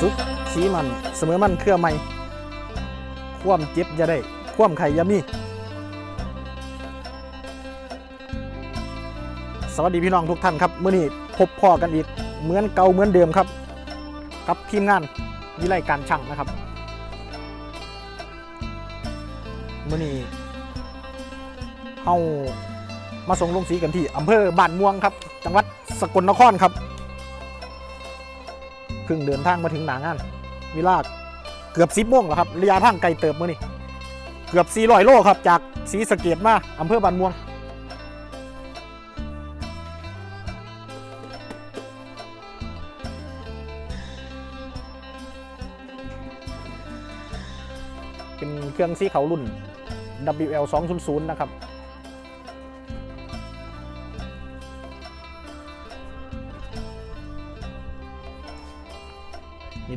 สุขสีมันเสมอมันเครือไม่ความเจ็บอย่าได้ ความไข่ยามีสวัสดีพี่น้องทุกท่านครับเมื่อนี้พบพ่อกันอีกเหมือนเก่าเหมือนเดิมครับ กับทีมงานวิไลการช่างนะครับเมื่อนี้เฮามาส่งลงสีกันที่อำเภอบ้านม่วงครับ จังหวัดสกลนครครับ เพิ่งเดินทางมาถึงหนางานเวลากเกือบสิบโมงแล้วครับระยะทางไกลเติบมือนี้เกือบ400โลครับจากศรีสะเกดมาอำเภอบานม่วงเป็นเครื่องซีเขารุ่น WL 200นะครับ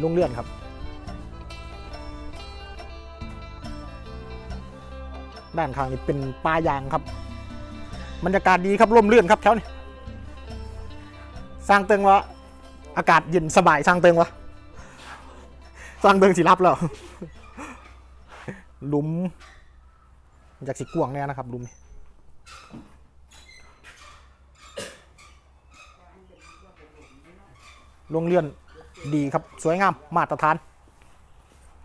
ลุ่งเลื่อนครับ ด้านข้างนี่เป็นปลายางครับบรรยากาศดีครับร่มรื่นครับแถวนี้สร้างเติงวะอากาศเย็นสบายสร้างเติงวะสร้างเติงสิรับแล้วลุมจากสิกวางแน่นะครับลุมลงเลื่อน ดีครับสวยงามมาตรฐาน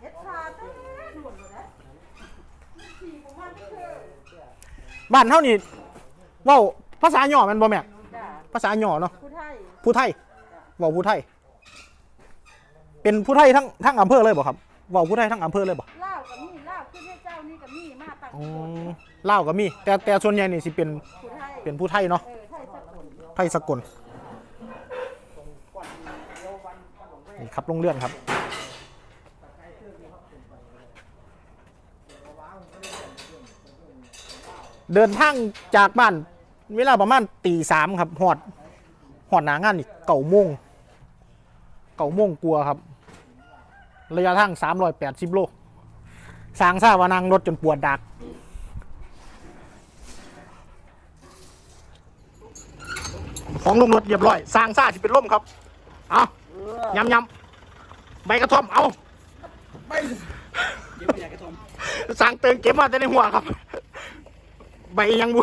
เฮ็ดขาดเด้อหลุดหมดแล้วขี่ของมันเถอะบ้านเท่านี้เว้าภาษาหย่อแมันบ่แม่จ้ะภาษาหย่อเนาะผู้ไทยผู้ไทยเว้าผู้ไทย เป็นผู้ไทยทั้งทั้งอำเภอเลยบ่ครับเว้าผู้ไทยทั้งอำเภอเลยบ่ลาวกับมีลาวขึ้นให้เจ้านี่กับมีมาตั้งอ๋อคนเล่าวก็มีแต่แต่ส่วนใหญ่นี่สิเป็นผู้ไทยเป็นผู้ไทยเนาะเออไทยสักคนไทยสกล นี่ครับลงเลื่อนครับ เดินทางจากบ้าน เวลาประมาณตีสามครับหอดหอดหนางานอีกเก่าโมงเก่าโมงกลัวครับ ระยะทางสามร้อยแปดสิบโลสางซาวานางรถจนปวดดักของลงรถเรียบร้อยสางซ่าที่เป็นล่มครับ เอา ยำยำใบกระท่อม เอาสร้างเติงเก็บมาแต่ในหัวครับ ใบยังบุ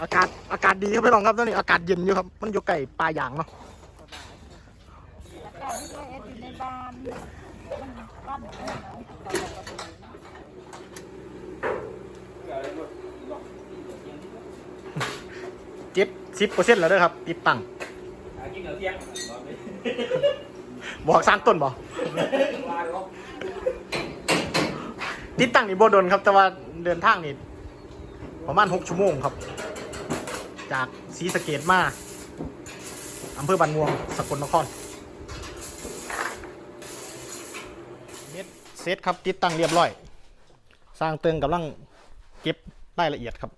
อากาศอากาศดีครับพี่น้องครับตอนนี้อากาศเย็นอยู่ครับ มันอยู่ใกล้ปลายางเนาะเจ้าที่ไทยเอ็ดอยู่ในบ้านมันบ้านเจ็ดสิบเปอร์เซ็นต์แล้วเด้อครับติดตั้ง กินเหลือเที่ยง บอกสร้างต้นบอกติดตั้งนี่โบดนครับ แต่ว่าเดินทางนี่ประมาณหกชั่วโมงครับ จากศรีสะเกดมาอำเภอบันม่วงสกลนครเม็ดเซตครับติดตั้งเรียบร้อย สร้างเติงกำลังเก็บรายละเอียดครับ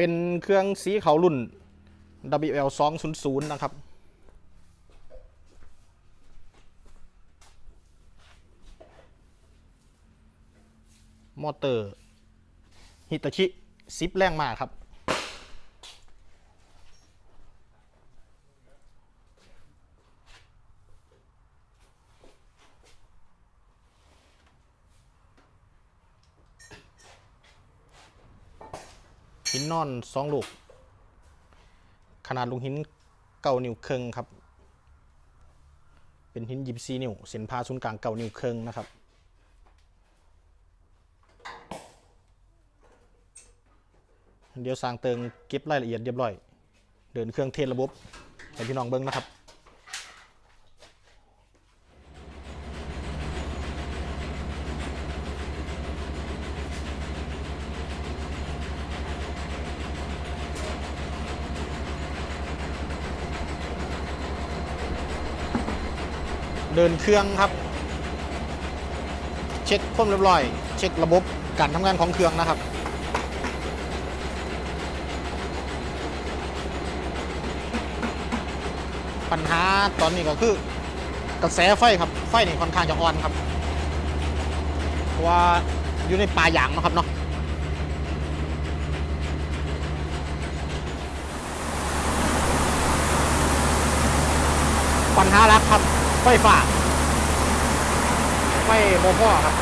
เป็นเครื่องสีเขารุ่น WL 200นะครับ มอเตอร์ฮิตาชิซิปแรงมากครับ หินนอนสองลูก ขนาดลูกหินเก่านิ้วครึ่งครับ เป็นหินยิบซีนิ้ว เส้นผ่าศูนย์กลางเก่านิ้วครึ่งนะครับเดี๋ยวสร้างเติงเก็บรายละเอียดเรียบร้อย เดินเครื่องเทสระบบให้พี่น้องเบิ้งนะครับ เดินเครื่องครับ เช็คความเรียบร้อย เช็คระบบการทำงานของเครื่องนะครับปัญหาตอนนี้ก็คือกระแสไฟครับ ไฟนี่ค่อนข้างจะอ่อนครับ เพราะว่าอยู่ในป่าหยางนะครับเนาะปัญหาลักครับ ไฟฟ้าไฟบ่พอครับ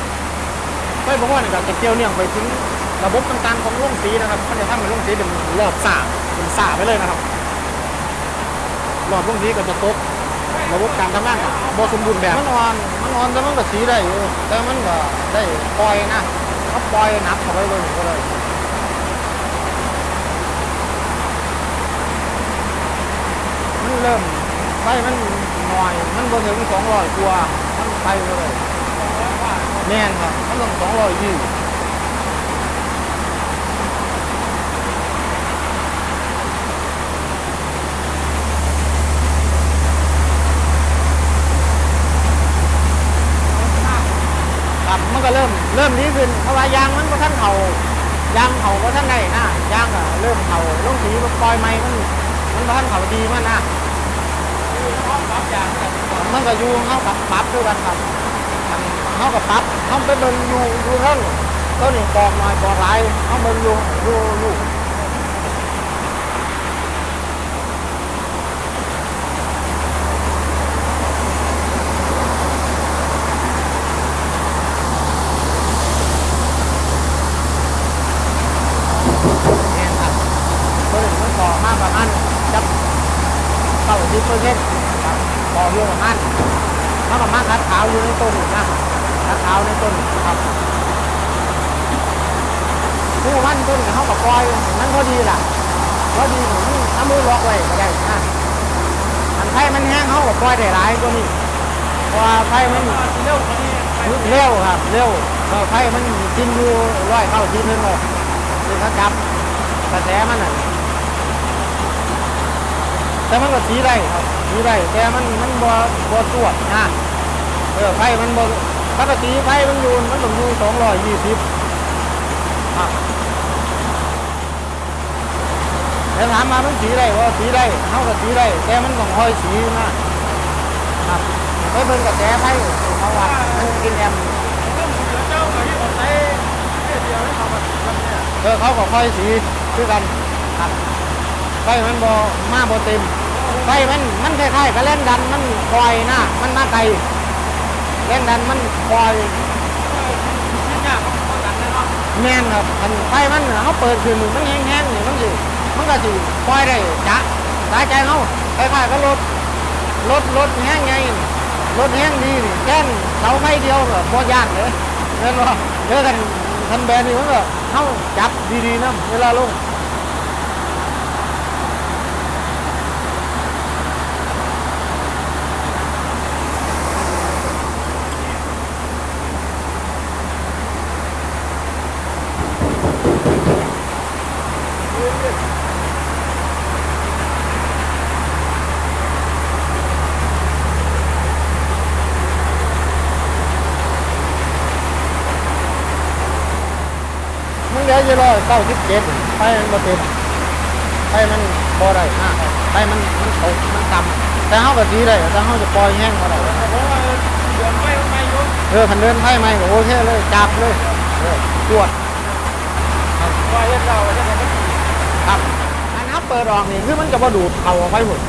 ไฟบ่พอเนี่ยก็จะเกี่ยวเนื่องไปถึงระบบต่างๆของโรงสีนะครับมันจะทำให้โรงสีเป็นรอบสาเป็นสาไปเลยนะครับรอบโรงสีก็จะตกระบบการทำงานบสมบูรณ์แบบมันอ่อนมันอ่อนแต่มันก็สีได้อยู่แต่มันก็ได้ปล่อยนะเขาปล่อยนักเข้าไปเลยก็เลยมันเริ่มไฟมัน น่อยมันบ่ถึงสองร้อยกว่ามันไปเลยแม่นครับมันต้องสองร้อยยี่ครับมันก็เริ่มเริ่มดีขึ้นเพราะว่ายางมันก็ท่านเขายางเขาก็ท่านได้นะยางก็เริ่มเขาลงสีมันปล่อยไม้มันมันท่านเขาดีมันนะ ก็อยู่เขากับปรับด้วยกันครับเขากับปรับเขาไปเบิ่งอยู่อยู่เท่านต้นนี่ปอกหน่อยปอกหลายเขาเบิ่งอยู่อยู่อยู่เนี่ยครับต้นนี่มันปอมากประมาณจับเก้าสิบเป อเรื่องประมาณถ้าประมาณคัดขาวอยู่ในต้นนะคัดขาวในต้นครับผู้มันต้นเขากับปล่อยมันพอดีล่ะพอดีผมเอามือล็อกไว้ก็ได้นะมันไฟมันแห้งเขากับปล่อยได้หลายกว่านี้พราะว่าไฟมันเร็วเร็วครับเร็วเราไฟมันกินอยู่ร้อยเข้าทีนึงเลยคือเขาจับกระแสมันอะ แต่มันก็สีได้ครับสีได้แต่มันมันบ่บ่สวดนะเออไฟมันบ่ปกติไฟมันอยู่มันต้องอยู่สองร้อยยี่สิบแต่ถามมามันสีได้ว่าสีได้เท่ากับสีได้แต่มันต้องคอยสีนะครับไปเบิ่งกระแสไฟเขาว่ามันกินแอมต้องเดี๋ยวเจ้ากับแบบเนี่ยเออเขาก็ค่อยสีคือกันครับไฟมันบ่มาบ่เต็ม ไฟมันมันคล้ายๆกับแรงดันมันคอยนะมันมาไกลแรงดันมันคอยแม่นครับอันไฟมันเขาเปิดขึ้นมันแห้งๆนี่มันสิมันก็สิคอยได้จ้ะสายใจเขาคล้ายๆกับรถรถรถแห้งไงรถแห้งดีนี่แค่นเสาไฟเดียวก็บ่ยากเลยเห็นบ่เจอกันทันแบนนี่มันก็เขาจับดีๆนะเวลาลง มันเหลืออยู่ร้อยเก้าสิบเจ็ดไปมันบ่เต็มไปมันบ่ได้นะไปมันมันตกมันต่ำแต่เขาก็สีได้แต่เขาจะปล่อยแห้งบ่ได้เพราะว่าเดือนไม่ไม่ยุ่งเออคันเดินไพ่ไหมก็โอเคเลยจับเลยเออตรวจว่าเย็นเราจะเป็นครับอันนับเปิดออกนี่คือมันจะบ่ดูดเอาออกไปหมด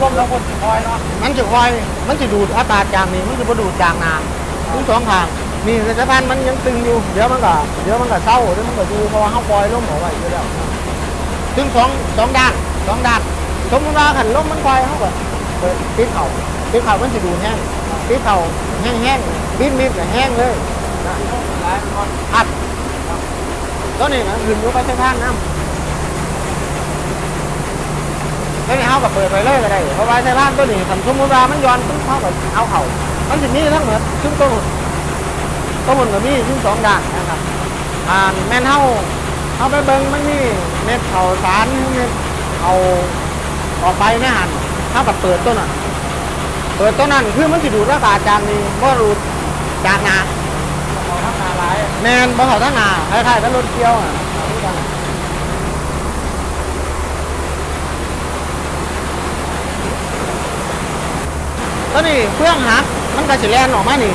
ลมเราคนคอยเนาะมันจะคอย มันจะดูดอากาศจากนี่มันจะบ่ดูดจากน้ำทั้งสองทาง นี่สะพานมันยังตึงอยู่เดี๋ยวมันก็เดี๋ยวมันก็เศร้าเดี๋ยวมันก็อยู่เพราะว่าเขาปล่อยลมออกไว้อยู่แล้วถึงสองสองด้านสองด้านสมมติว่าขันลมมันปล่อยเขาก็เปิดปิดเข่าปิดเข่ามันจะดูแห้งปิดเข่าแห้งแห้งๆปิดมิดก็แห้งเลยอัดตัวนี้นะขึ้นอยู่ไปใช้างน้ำตัวนี้เขาก็เปิดไปเลยก็ได้เพราะว่าใช้ทางตัวนี้ถ้าสมมติว่ามันย้อนปุ๊บเขาก็เอาเข่ามันจะมีทั้งหมดซึ่งตัว ตัวมันก็มีซึ่งสองด้านนะครับอ่าแม่นเฮาเอาไปเบิ่งมันมีเม็ดเข่าสารเม็ดเอาออกไปแม่หันเท่ากับเปิดตัวนั้นเปิดตัวนั้นคือมันจะดูดอากาศจากนี้ว่าดูดจากงาขอทักทาลายแมนบ่เขาทั้งนาคล้ายๆกับรถเกี่ยวอะตัวนี้เครื่องหักมันก็สิแลนออกมานี่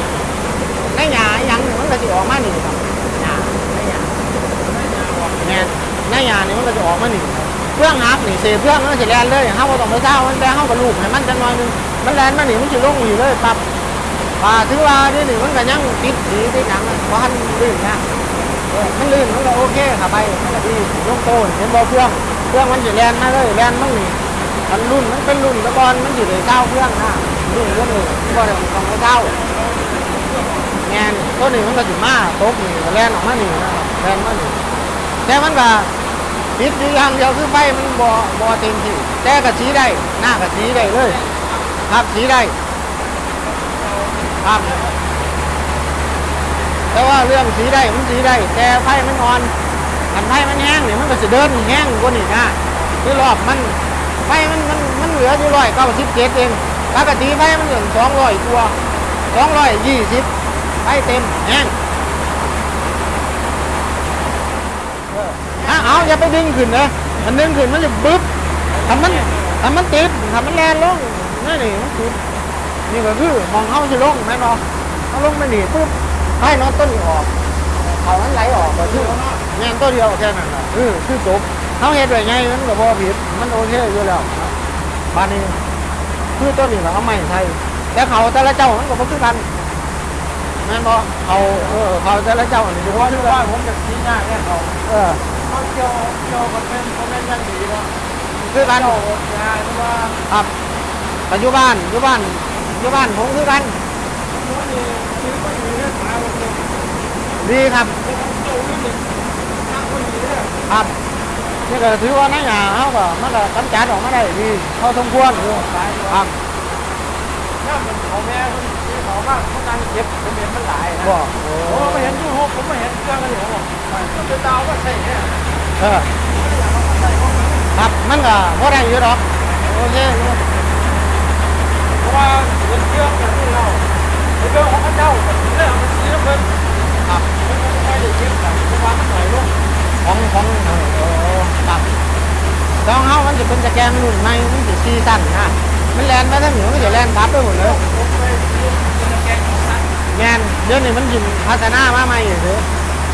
ในหยาหยังนี่มันก็สิออกมานี่ครับหยาในหยาแม่นในหยานี่มันก็จะออกมานี่เครื่องหักนี่เสียเครื่องมันก็สิแลนเลยเฮาบ่ต้องไปเช้ามันแต่เฮาก็ลูบให้มันจักหน่อยหนึงมันแลนมานี่มันสิลงอยู่เลยปั๊บปลาถือว่านี่นี่มันก็ยังติดสีติดหยังมันบ่ทันลื่นนะเออมันลื่นมันก็โอเคครับไปมันก็ดีลงโตนเห็นบ่เครื่องเครื่องมันสิแลนมาเลยแลนมันนี่มันรุ่นมันเป็นรุ่นตะกอนมันอยู่ในเช้าเครื่องนะรุ่นเรื่องหนึ่งก็ได้องเช้า งนตัวนึ่งมันก็สิมาตบนี่ก็แล่นออกมานี่นะครับแล่นมานี่แต่มันก็ติดอยู่อย่างเดียวคือไฟมันบ่บ่เต็มที่แต่ก็สีได้หน้าก็สีได้เลยครับสีได้ครับแต่ว่าเรื่องสีได้มันสีได้แต่ไฟมันอ่อนอันไฟมันแห้งนี่มันก็จะเดินแห้งกว่านี่นะคือรอบมันไฟมันมันมันเหลืออยู่ร้อยเก้าสิบเจ็ดเองปกติไฟมันเหลือสองร้อยตัวสองร้อยยี่สิบ ไฟเต็มแห้งเอออะเอาอย่าไปดึงขึ้นนะมันดึงขึ้นมันจะบึ๊บทำมันทำมันติดทำมันแลนลงนี่นี่มันติดนี่ก็คือมองเข้าจะลงแม่นบอเขาลงไม่หนีปุ๊บไฟน็อตต้นออกเขามันไหลออกก็คือแง่นตัวเดียวแค่นั้นแหละคือคือจบเขาเห็ดไว้ไงมันก็บ่ผิดมันโอเคอยู่แล้วบ้านนี้คือต้นนี้เขาไม่ใช่แต่เขาแต่ละเจ้ามันก็บ่คือกัน แม่นบ่เขาเออเขาแต่ละเจ้านี่เพเพราะราะว่าว่าที่ว่าผมจะชี้หน้าเนี่เขาเออเขาเกี่ยวเกี่ยวกับเป็นเขาเป็นยังดีเนาะคือกันเจ้าอดงาเพราะว่าครับปัจจุบันอยู่บ้านอยู่บ้านผมคือกันดีครับครับนี่ก็ถือว่าในหยาเขาก็มันก็กำจัดออกมาได้ดีพอสมควรครับถ้ามันเขาแม่ คนที่เขาบ้างเขาการเก็บผมเห็นมันหลายนะบ่โอ้ไม่เห็นยูหกผมไม่เห็นเครื่องอะไรผมมันเป็นดาวว่าใช่เนี่ยเออครับมันก็บ่ได้อยู่ดอกโอเคอยู่เพราะว่าเป็นเครื่องอย่างที่เราเป็นเครื่องของพระเจ้าเรื่องมันชี้เพิ่นครับมันไม่ได้เก็บกันเพราะว่ามันหน่อยลงของของเออเออครับดองเฮามันจะเป็นตะแกรงรุ่นใหม่มันสิซีซั่นนะมันแลนไปทางเหนือมันจะแลนทับไปหมดเลย แงนเดี๋ยวนี้มันยิ่งพัฒนามาใหม่เด้อ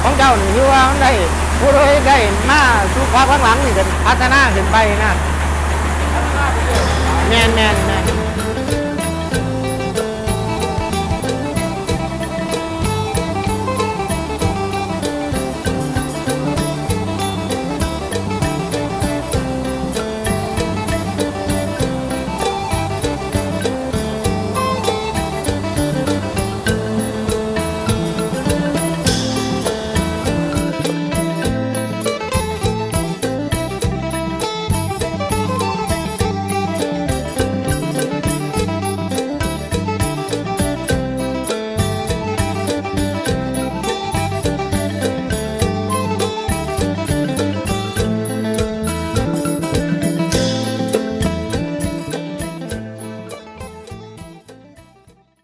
ของเจ้านี่คือว่ามันได้ผู้โดยได้มาสู่ภาคหลังนี่ก็พัฒนาขึ้นไปนะแมนแมนแมน